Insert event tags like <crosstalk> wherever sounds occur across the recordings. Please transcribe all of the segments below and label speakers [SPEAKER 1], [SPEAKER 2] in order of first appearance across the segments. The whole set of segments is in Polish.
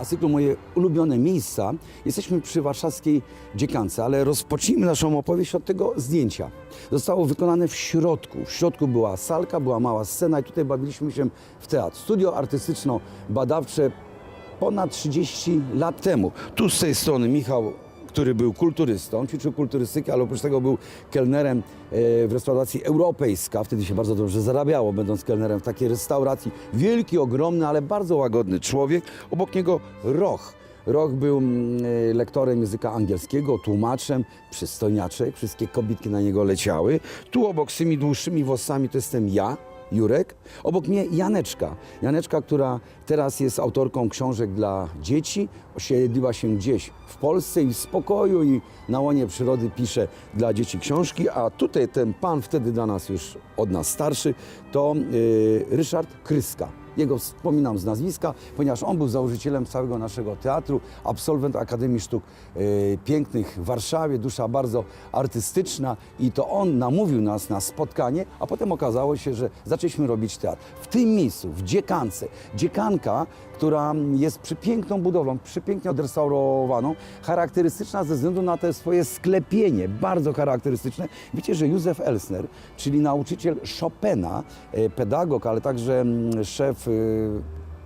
[SPEAKER 1] a z cyklu moje ulubione miejsca. Jesteśmy przy warszawskiej dziekance, ale rozpocznijmy naszą opowieść od tego zdjęcia. Zostało wykonane w środku. W środku była salka, była mała scena i tutaj bawiliśmy się w teatr. Studio artystyczno-badawcze ponad 30 lat temu. Tu z tej strony Michał, który był kulturystą, ćwiczył kulturystykę, ale oprócz tego był kelnerem e, w restauracji Europejska. Wtedy się bardzo dobrze zarabiało, będąc kelnerem w takiej restauracji. Wielki, ogromny, ale bardzo łagodny człowiek. Obok niego Roch. Roch był mm, e, lektorem języka angielskiego, tłumaczem, przystojniaczek, wszystkie kobitki na niego leciały. Tu obok z tymi dłuższymi włosami to jestem ja, Jurek. Obok mnie Janeczka. Janeczka, która teraz jest autorką książek dla dzieci. Osiedliła się gdzieś w Polsce i w spokoju i na łonie przyrody pisze dla dzieci książki. A tutaj ten pan, wtedy dla nas już od nas starszy, to yy, Ryszard Kryska. Jego wspominam z nazwiska, ponieważ on był założycielem całego naszego teatru, absolwent Akademii Sztuk e, Pięknych w Warszawie, dusza bardzo artystyczna i to on namówił nas na spotkanie, a potem okazało się, że zaczęliśmy robić teatr. W tym miejscu, w Dziekance. Dziekanka, która jest przepiękną budowlą, przepięknie odrestaurowaną, charakterystyczna ze względu na te swoje sklepienie, bardzo charakterystyczne. Wiecie, że Józef Elsner, czyli nauczyciel Chopina, e, pedagog, ale także mm, szef e,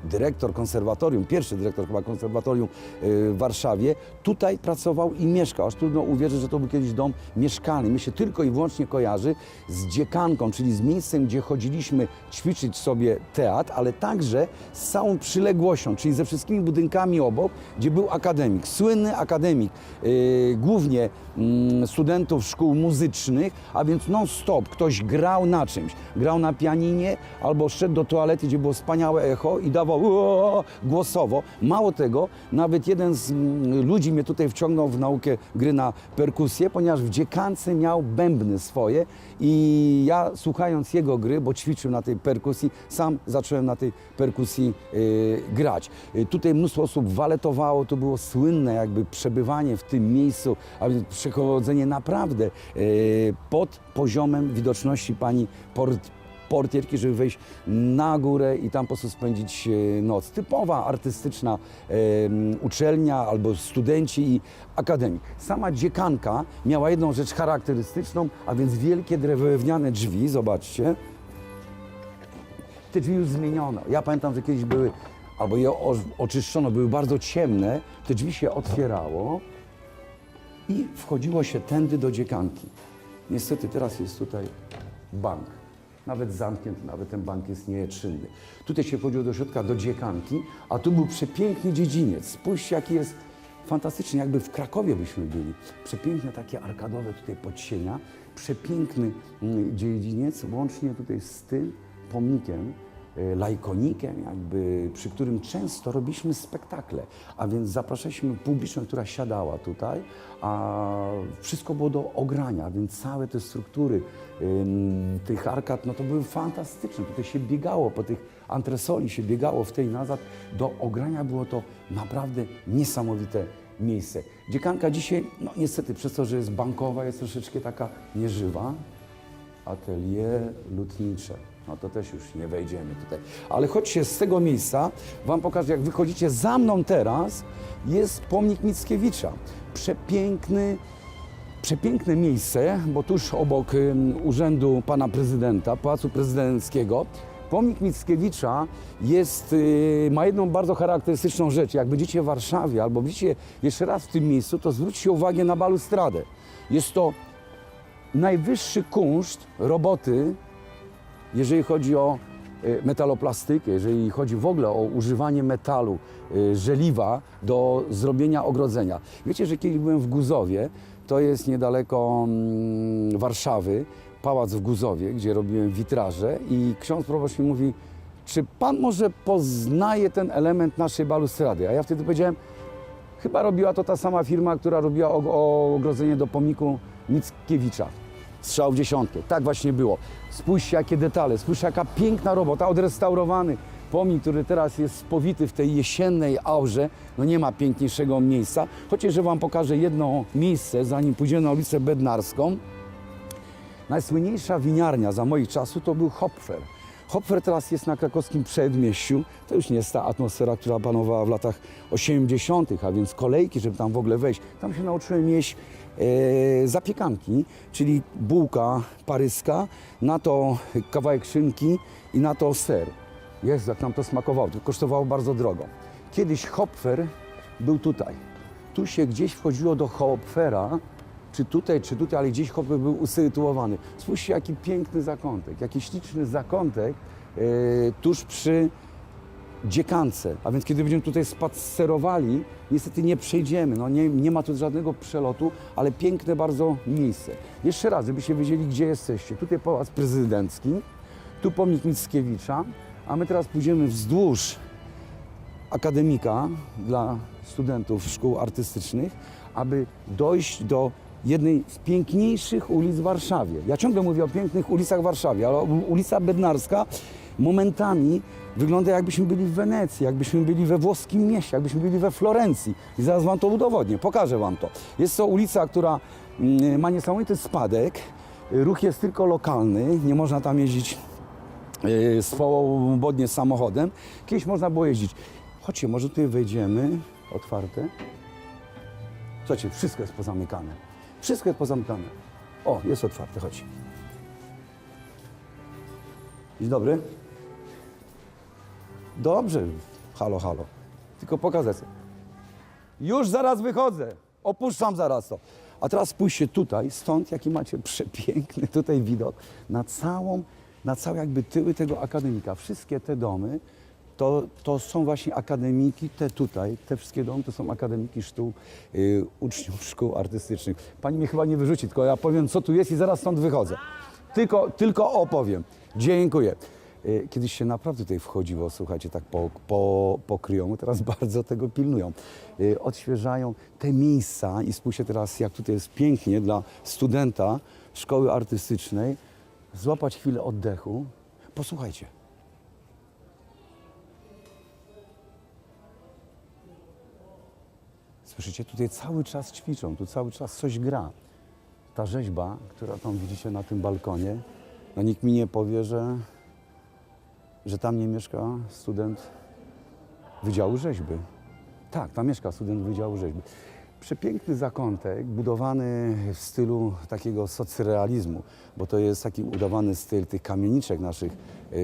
[SPEAKER 1] dyrektor konserwatorium, pierwszy dyrektor chyba konserwatorium y, w Warszawie, tutaj pracował i mieszkał. Aż trudno uwierzyć, że to był kiedyś dom mieszkalny. Mi się tylko i wyłącznie kojarzy z dziekanką, czyli z miejscem, gdzie chodziliśmy ćwiczyć sobie teatr, ale także z całą przyległością, czyli ze wszystkimi budynkami obok, gdzie był akademik. Słynny akademik, y, głównie mm, studentów szkół muzycznych, a więc non-stop ktoś grał na czymś. Grał na pianinie albo szedł do toalety, gdzie było wspaniałe echo i dawał "Uo", głosowo. Mało tego, nawet jeden z mm, ludzi mnie tutaj wciągnął w naukę gry na perkusję, ponieważ w dziekance miał bębny swoje i ja słuchając jego gry, bo ćwiczył na tej perkusji, sam zacząłem na tej perkusji y, grać. Y, tutaj mnóstwo osób waletowało, to było słynne jakby przebywanie w tym miejscu, a więc przechodzenie naprawdę y, pod poziomem widoczności pani port, portierki, żeby wejść na górę i tam po prostu spędzić e, noc. Typowa artystyczna uczelnia albo studenci i akademii. Sama dziekanka miała jedną rzecz charakterystyczną, a więc wielkie drewniane drzwi, zobaczcie. Te drzwi już zmieniono. Ja pamiętam, że kiedyś były, albo je oczyszczono, były bardzo ciemne. Te drzwi się otwierało i wchodziło się tędy do dziekanki. Niestety teraz jest tutaj bank. Nawet zamknięty, nawet ten bank jest nieczynny. Tutaj się wchodziło do środka, do dziekanki, a tu był przepiękny dziedziniec. Spójrzcie, jaki jest fantastyczny, jakby w Krakowie byśmy byli. Przepiękne takie arkadowe tutaj podsienia, przepiękny mm, dziedziniec, łącznie tutaj z tym pomnikiem, lajkonikiem, jakby, przy którym często robiliśmy spektakle, a więc zapraszaliśmy publiczność, która siadała tutaj, a wszystko było do ogrania, więc całe te struktury tych arkad, no to były fantastyczne. Tutaj się biegało po tych antresoli, się biegało w tej nazad. Do ogrania było to naprawdę niesamowite miejsce. Dziekanka dzisiaj, no niestety przez to, że jest bankowa, jest troszeczkę taka nieżywa, atelier lutnicze. No to też już nie wejdziemy tutaj. Ale chodźcie z tego miejsca, wam pokażę, jak wychodzicie za mną teraz, jest pomnik Mickiewicza. Przepiękny, przepiękne miejsce, bo tuż obok urzędu pana prezydenta, Pałacu Prezydenckiego, pomnik Mickiewicza jest, y, ma jedną bardzo charakterystyczną rzecz. Jak będziecie w Warszawie albo będziecie jeszcze raz w tym miejscu, to zwróćcie uwagę na balustradę. Jest to najwyższy kunszt roboty, jeżeli chodzi o y, metaloplastykę, jeżeli chodzi w ogóle o używanie metalu, y, żeliwa do zrobienia ogrodzenia. Wiecie, że kiedyś byłem w Guzowie, to jest niedaleko mm, Warszawy, pałac w Guzowie, gdzie robiłem witraże i ksiądz proboszcz mi mówi, czy pan może poznaje ten element naszej balustrady? A ja wtedy powiedziałem, Chyba robiła to ta sama firma, która robiła ogrodzenie do pomniku Mickiewicza. Strzał w dziesiątkę. Tak właśnie było. Spójrzcie, jakie detale, spójrzcie, jaka piękna robota, odrestaurowany pomnik, który teraz jest spowity w tej jesiennej aurze. No nie ma piękniejszego miejsca. Chociaż, Wam pokażę jedno miejsce, zanim pójdziemy na ulicę Bednarską. Najsłynniejsza winiarnia za moich czasów to był Hopfer. Hopfer teraz jest na krakowskim przedmieściu. To już nie jest ta atmosfera, która panowała w latach 80., a więc kolejki, żeby tam w ogóle wejść. Tam się nauczyłem jeść e, zapiekanki, czyli bułka paryska, na to kawałek szynki i na to ser. Jest, jak nam to smakowało, to kosztowało bardzo drogo. Kiedyś Hopfer był tutaj. Tu się gdzieś wchodziło do Hopfera, czy tutaj, czy tutaj, ale gdzieś Hopfer był usytuowany. Spójrzcie, jaki piękny zakątek, jaki śliczny zakątek e, tuż przy dziekance. A więc kiedy będziemy tutaj spacerowali, niestety nie przejdziemy. No nie, nie ma tu żadnego przelotu, ale piękne bardzo miejsce. Jeszcze raz, żebyście wiedzieli, gdzie jesteście. Tutaj Pałac Prezydencki, tu pomnik Mickiewicza, a my teraz pójdziemy wzdłuż akademika dla studentów szkół artystycznych, aby dojść do jednej z piękniejszych ulic w Warszawie. Ja ciągle mówię o pięknych ulicach w Warszawie, ale ulica Bednarska momentami wygląda jakbyśmy byli w Wenecji, jakbyśmy byli we włoskim mieście, jakbyśmy byli we Florencji. I zaraz Wam to udowodnię, pokażę Wam to. Jest to ulica, która mm, ma niesamowity spadek, ruch jest tylko lokalny, nie można tam jeździć yy, swobodnie samochodem. Kiedyś można było jeździć. Chodźcie, może tutaj wejdziemy. Otwarte. Słuchajcie, wszystko jest pozamykane. Wszystko jest pozamykane. O, jest otwarte, chodź. Dzień dobry. Dobrze. Halo, halo. Tylko sobie. Już zaraz wychodzę. Opuszczam zaraz to. A teraz spójrzcie tutaj, stąd jaki macie przepiękny tutaj widok na całą, na całe jakby tyły tego akademika. Wszystkie te domy to, to są właśnie akademiki, te tutaj, te wszystkie domy to są akademiki szkół, y, uczniów szkół artystycznych. Pani mnie chyba nie wyrzuci, tylko ja powiem co tu jest i zaraz stąd wychodzę. Tylko, tylko opowiem. Dziękuję. Y, Kiedyś się naprawdę tutaj wchodziło, słuchajcie, tak po, po, po kryjomu, teraz <laughs> bardzo tego pilnują. Y, Odświeżają te miejsca i spójrzcie teraz, jak tutaj jest pięknie dla studenta szkoły artystycznej, złapać chwilę oddechu. Posłuchajcie. Słyszycie, tutaj cały czas ćwiczą, tu cały czas coś gra. Ta rzeźba, która tam widzicie na tym balkonie, no nikt mi nie powie, że, że tam nie mieszka student Wydziału Rzeźby. Tak, tam mieszka student Wydziału Rzeźby. Przepiękny zakątek, budowany w stylu takiego socrealizmu, bo to jest taki udawany styl tych kamieniczek naszych yy,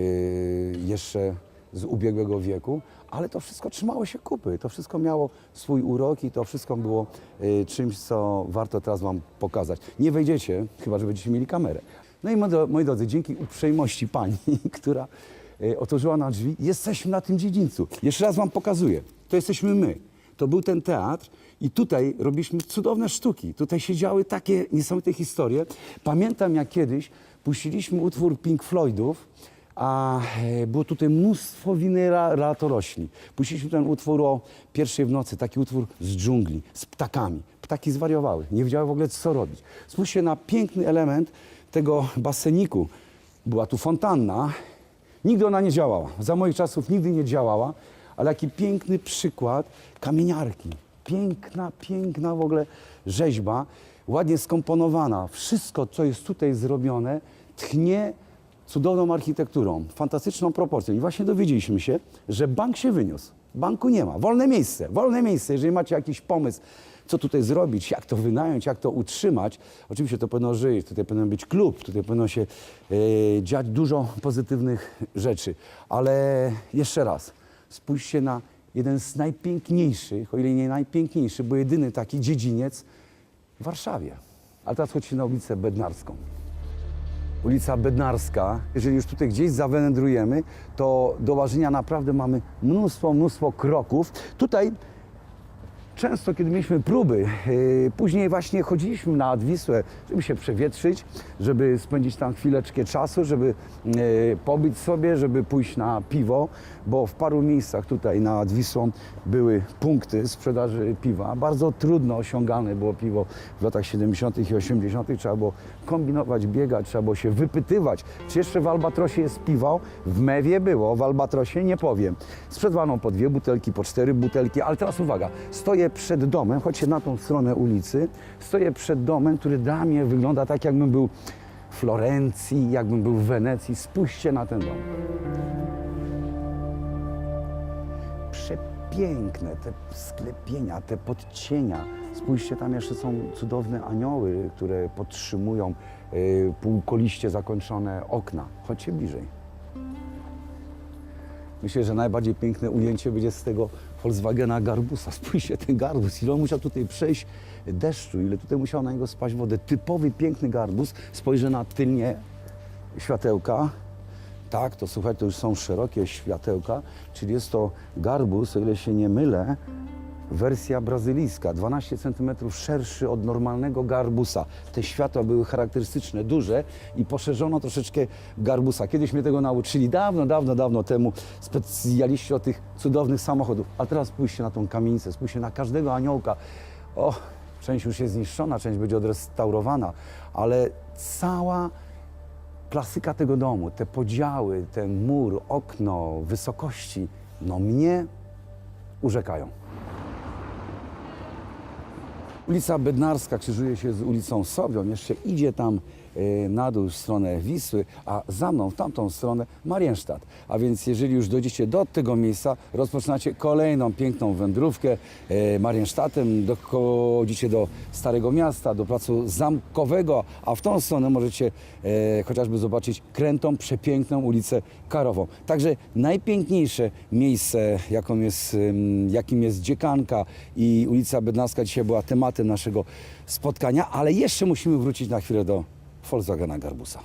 [SPEAKER 1] jeszcze z ubiegłego wieku, ale to wszystko trzymało się kupy, to wszystko miało swój urok i to wszystko było yy, czymś, co warto teraz Wam pokazać. Nie wejdziecie, chyba że będziecie mieli kamerę. No i moi dro- moi drodzy, dzięki uprzejmości Pani, <laughs> która yy, otworzyła nam drzwi, jesteśmy na tym dziedzińcu. Jeszcze raz Wam pokazuję, to jesteśmy my. To był ten teatr i tutaj robiliśmy cudowne sztuki. Tutaj się działy takie niesamowite historie. Pamiętam jak kiedyś puściliśmy utwór Pink Floydów, a e, było tutaj mnóstwo winy ra- latorośli. Puściliśmy ten utwór o pierwszej w nocy, taki utwór z dżungli, z ptakami. Ptaki zwariowały, nie wiedziały w ogóle co robić. Spójrzcie na piękny element tego baseniku. Była tu fontanna, Nigdy ona nie działała. Za moich czasów nigdy nie działała, ale jaki piękny przykład kamieniarki. Piękna, piękna w ogóle rzeźba, ładnie skomponowana. Wszystko, co jest tutaj zrobione, tchnie cudowną architekturą, fantastyczną proporcją. I właśnie dowiedzieliśmy się, że bank się wyniósł. Banku nie ma. Wolne miejsce, wolne miejsce. Jeżeli macie jakiś pomysł, co tutaj zrobić, jak to wynająć, jak to utrzymać. Oczywiście to powinno żyć, tutaj powinien być klub, tutaj powinno się e, dziać dużo pozytywnych rzeczy. Ale jeszcze raz, spójrzcie na jeden z najpiękniejszych, o ile nie najpiękniejszy, bo jedyny taki dziedziniec w Warszawie. A teraz chodźcie na ulicę Bednarską ulica Bednarska. Jeżeli już tutaj gdzieś zawędrujemy, to do łażenia naprawdę mamy mnóstwo, mnóstwo kroków. Tutaj często, kiedy mieliśmy próby, yy, później właśnie chodziliśmy nad Wisłę, żeby się przewietrzyć, żeby spędzić tam chwileczkę czasu, żeby yy, pobyć sobie, żeby pójść na piwo, bo w paru miejscach tutaj nad Wisłą były punkty sprzedaży piwa. Bardzo trudno osiągane było piwo w latach 70. i 80. Trzeba było kombinować, biegać, trzeba było się wypytywać, czy jeszcze w Albatrosie jest piwo. W Mewie było, w Albatrosie nie powiem. Sprzedawano po dwie butelki, po cztery butelki, ale teraz uwaga, stoję przed domem, chodźcie na tą stronę ulicy, stoję przed domem, który dla mnie wygląda tak, jakbym był Florencji, jakbym był w Wenecji. Spójrzcie na ten dom. Przepiękne te sklepienia, te podcienia. Spójrzcie, tam jeszcze są cudowne anioły, które podtrzymują y, półkoliście zakończone okna. Chodźcie bliżej. Myślę, że najbardziej piękne ujęcie będzie z tego Volkswagena Garbusa. <laughs> Spójrzcie, ten Garbus, ile on musiał tutaj przejść deszczu, ile tutaj musiał na niego spaść wodę. Typowy, piękny Garbus. Spojrzę na tylnie światełka. Tak, to słuchaj, to już są szerokie światełka, czyli jest to Garbus, o ile się nie mylę, wersja brazylijska, 12 cm szerszy od normalnego garbusa. Te światła były charakterystyczne, duże i poszerzono troszeczkę garbusa. Kiedyś mnie tego nauczyli dawno, dawno, dawno temu specjaliści od tych cudownych samochodów. A teraz spójrzcie na tą kamienicę, spójrzcie na każdego aniołka. O, część już jest zniszczona, część będzie odrestaurowana, ale cała klasyka tego domu, te podziały, ten mur, okno, wysokości, no mnie urzekają. Ulica Bednarska krzyżuje się z ulicą Sowią, jeszcze idzie tam na dół w stronę Wisły, a za mną w tamtą stronę Marienstadt. A więc jeżeli już dojdziecie do tego miejsca, rozpoczynacie kolejną piękną wędrówkę e, Marienstadtem, dochodzicie do Starego Miasta, do Placu Zamkowego, a w tą stronę możecie e, chociażby zobaczyć krętą, przepiękną ulicę Karową. Także najpiękniejsze miejsce, jaką jest, jakim jest Dziekanka i ulica Bednarska dzisiaj była tematem naszego spotkania, ale jeszcze musimy wrócić na chwilę do Volkswagena Garbusa.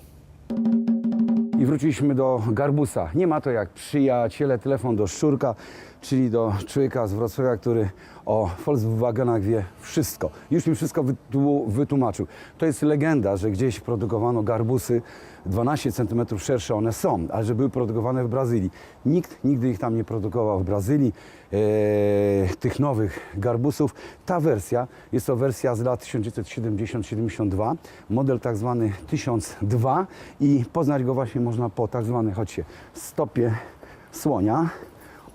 [SPEAKER 1] I wróciliśmy do Garbusa. Nie ma to jak przyjaciele, telefon do Szczurka, czyli do człowieka z Wrocławia, który o Volkswagenach wie wszystko. Już mi wszystko wytłu- wytłumaczył. To jest legenda, że gdzieś produkowano Garbusy 12 cm szersze one są, ale że były produkowane w Brazylii. Nikt nigdy ich tam nie produkował w Brazylii, e, tych nowych Garbusów. Ta wersja jest to wersja z lat 1970-72, model tak zwany 1002 i poznać go właśnie można po tak zwanej, chodźcie, stopie słonia.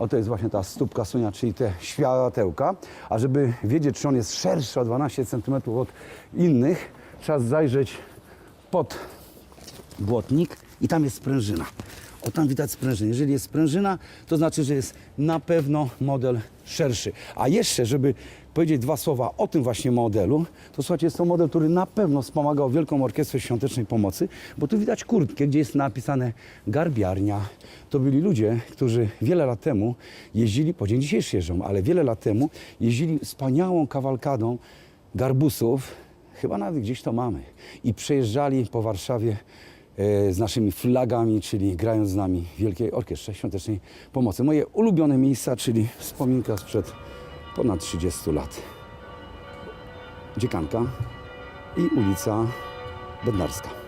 [SPEAKER 1] Oto jest właśnie ta stópka słonia, czyli te światełka. A żeby wiedzieć, czy on jest szerszy o 12 cm od innych, trzeba zajrzeć pod błotnik i tam jest sprężyna. O, tam widać sprężynę. Jeżeli jest sprężyna, to znaczy, że jest na pewno model szerszy. A jeszcze, żeby powiedzieć dwa słowa o tym właśnie modelu, to słuchajcie, jest to model, który na pewno wspomagał Wielką Orkiestrę Świątecznej Pomocy, bo tu widać kurtkę, gdzie jest napisane garbiarnia. To byli ludzie, którzy wiele lat temu jeździli, po dzień dzisiejszy jeżdżą, ale wiele lat temu jeździli wspaniałą kawalkadą garbusów, chyba nawet gdzieś to mamy, i przejeżdżali po Warszawie e, z naszymi flagami, czyli grając z nami w Wielkiej Orkiestrze Świątecznej Pomocy. Moje ulubione miejsca, czyli wspominka sprzed ponad 30 lat. Dziekanka i ulica Bednarska.